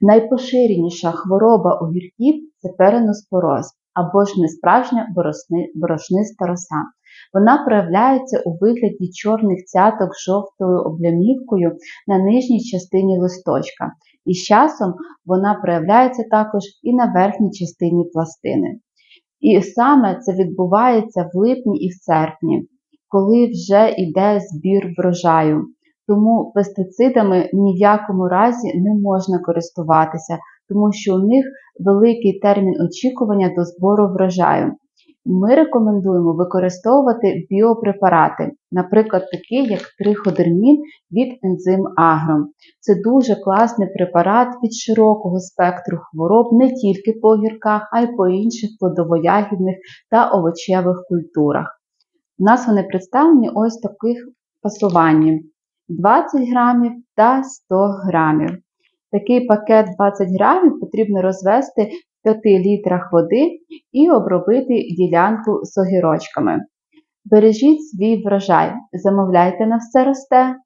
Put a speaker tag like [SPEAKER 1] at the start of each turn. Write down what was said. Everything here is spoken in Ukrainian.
[SPEAKER 1] Найпоширеніша хвороба огірків це переноспороз або ж несправжня борошни- борошниста роса. Вона проявляється у вигляді чорних цяток з жовтою облямівкою на нижній частині листочка, і з часом вона проявляється також і на верхній частині пластини. І саме це відбувається в липні і в серпні, коли вже йде збір врожаю. Тому пестицидами ні в якому разі не можна користуватися, тому що у них великий термін очікування до збору врожаю. Ми рекомендуємо використовувати біопрепарати, наприклад, такі як триходермін від ензим Агро. Це дуже класний препарат від широкого спектру хвороб не тільки по огірках, а й по інших плодово-ягідних та овочевих культурах. У нас вони представлені ось таких пасуваннях 20 грамів та 100 грамів. Такий пакет 20 грамів потрібно розвести в 5 літрах води і обробити ділянку з огірочками. Бережіть свій врожай, замовляйте на все росте.